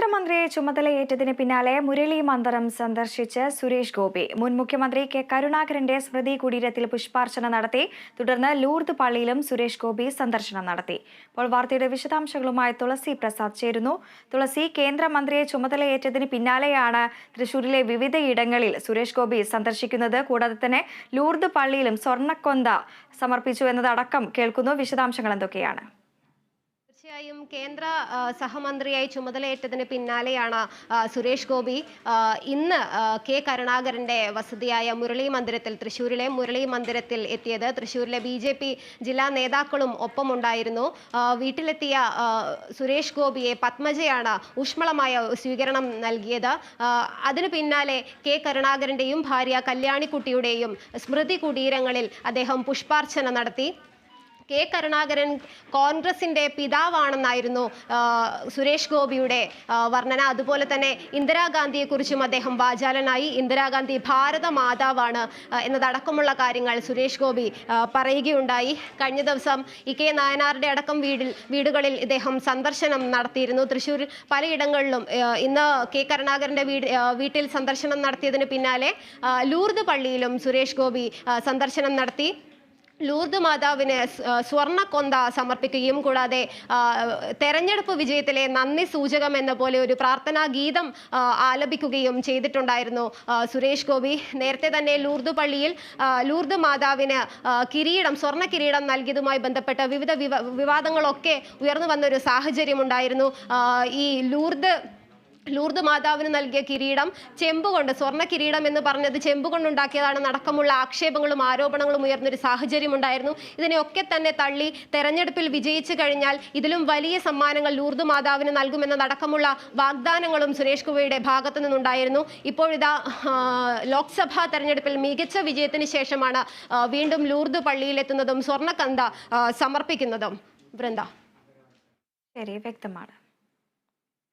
കേന്ദ്രമന്ത്രിയെ ചുമതലയേറ്റതിന് പിന്നാലെ മുരളി മന്ദിരം സന്ദർശിച്ച് സുരേഷ് ഗോപി. മുൻ മുഖ്യമന്ത്രി കെ കരുണാകരന്റെ സ്മൃതി കുടീരത്തിൽ പുഷ്പാർച്ചന നടത്തി. തുടർന്ന് ലൂർദ് പള്ളിയിലും സുരേഷ് ഗോപി സന്ദർശനം നടത്തി. ഇപ്പോൾ വാർത്തയുടെ വിശദാംശങ്ങളുമായി തുളസി പ്രസാദ് ചേരുന്നു. തുളസി കേന്ദ്രമന്ത്രിയെ ചുമതലയേറ്റതിന് പിന്നാലെയാണ് തൃശൂരിലെ വിവിധയിടങ്ങളിൽ സുരേഷ് ഗോപി സന്ദർശിക്കുന്നത്. കൂടാതെ തന്നെ ലൂർദ് പള്ളിയിലും സ്വർണക്കൊന്ത സമർപ്പിച്ചു എന്നതടക്കം കേൾക്കുന്നു. വിശദാംശങ്ങൾ എന്തൊക്കെയാണ്? തീർച്ചയായും കേന്ദ്ര സഹമന്ത്രിയായി ചുമതലയേറ്റതിന് പിന്നാലെയാണ് സുരേഷ് ഗോപി. ഇന്ന് കെ കരുണാകരന്റെ വസതിയായ മുരളി മന്ദിരത്തിൽ തൃശ്ശൂരിലെ മുരളി മന്ദിരത്തിൽ എത്തിയത് തൃശ്ശൂരിലെ ബി ജെ പി ജില്ലാ നേതാക്കളും ഒപ്പമുണ്ടായിരുന്നു. വീട്ടിലെത്തിയ സുരേഷ് ഗോപിയെ പത്മജയാണ് ഊഷ്മളമായ സ്വീകരണം നൽകിയത്. അതിനു പിന്നാലെ കെ കരുണാകരന്റെയും ഭാര്യ കല്യാണിക്കുട്ടിയുടെയും സ്മൃതി കുടീരങ്ങളിൽ അദ്ദേഹം പുഷ്പാർച്ചന നടത്തി. കെ കരുണാകരൻ കോൺഗ്രസിന്റെ പിതാവാണെന്നായിരുന്നു സുരേഷ് ഗോപിയുടെ വർണന. അതുപോലെ തന്നെ ഇന്ദിരാഗാന്ധിയെക്കുറിച്ചും അദ്ദേഹം വാചാലനായി. ഇന്ദിരാഗാന്ധി ഭാരത മാതാവാണ് എന്നതടക്കമുള്ള കാര്യങ്ങൾ സുരേഷ് ഗോപി പറയുകയുണ്ടായി. കഴിഞ്ഞ ദിവസം ഇ കെ നായനാരുടെ അടക്കം വീടിൽ വീടുകളിൽ ഇദ്ദേഹം സന്ദർശനം നടത്തിയിരുന്നു. തൃശ്ശൂരിൽ പലയിടങ്ങളിലും ഇന്ന് കെ കരുണാകരന്റെ വീട് വീട്ടിൽ സന്ദർശനം നടത്തിയതിന് പിന്നാലെ ലൂർദ് പള്ളിയിലും സുരേഷ് ഗോപി സന്ദർശനം നടത്തി. ലൂർദ് മാതാവിന് സ്വർണ കൊന്ത സ്വർണക്കൊന്ത സമർപ്പിക്കുകയും കൂടാതെ തെരഞ്ഞെടുപ്പ് വിജയത്തിലെ നന്ദി സൂചകം എന്ന പോലെ ഒരു പ്രാർത്ഥനാ ഗീതം ആലപിക്കുകയും ചെയ്തിട്ടുണ്ടായിരുന്നു സുരേഷ് ഗോപി. നേരത്തെ തന്നെ ലൂർദ് പള്ളിയിൽ ലൂർദ് മാതാവിന് കിരീടം സ്വർണ കിരീടം നൽകിയതുമായി ബന്ധപ്പെട്ട വിവിധ വിവ- വിവാദങ്ങളൊക്കെ ഉയർന്നു വന്ന ഒരു സാഹചര്യമുണ്ടായിരുന്നു ഈ ലൂർദ് ലൂർദ് മാതാവിന് നൽകിയ കിരീടം ചെമ്പുകൊണ്ട് സ്വർണ കിരീടം എന്ന് പറഞ്ഞത് ചെമ്പുകൊണ്ടുണ്ടാക്കിയതാണ്. അടക്കമുള്ള ആക്ഷേപങ്ങളും ആരോപണങ്ങളും ഉയർന്നൊരു സാഹചര്യം ഉണ്ടായിരുന്നു ഇതിനെയൊക്കെ തന്നെ തള്ളി തെരഞ്ഞെടുപ്പിൽ വിജയിച്ചു കഴിഞ്ഞാൽ ഇതിലും വലിയ സമ്മാനങ്ങൾ ലൂർദ് മാതാവിന് നൽകുമെന്നതടക്കമുള്ള വാഗ്ദാനങ്ങളും സുരേഷ് ഗോപിയുടെ ഭാഗത്തു നിന്നുണ്ടായിരുന്നു. ഇപ്പോഴിതാ ലോക്സഭാ തെരഞ്ഞെടുപ്പിൽ മികച്ച വിജയത്തിന് ശേഷമാണ് വീണ്ടും ലൂർദ് പള്ളിയിലെത്തുന്നതും സ്വർണക്കന്ത കന്ത സമർപ്പിക്കുന്നതും. വൃന്ദ. ശരി വ്യക്തമാണ്.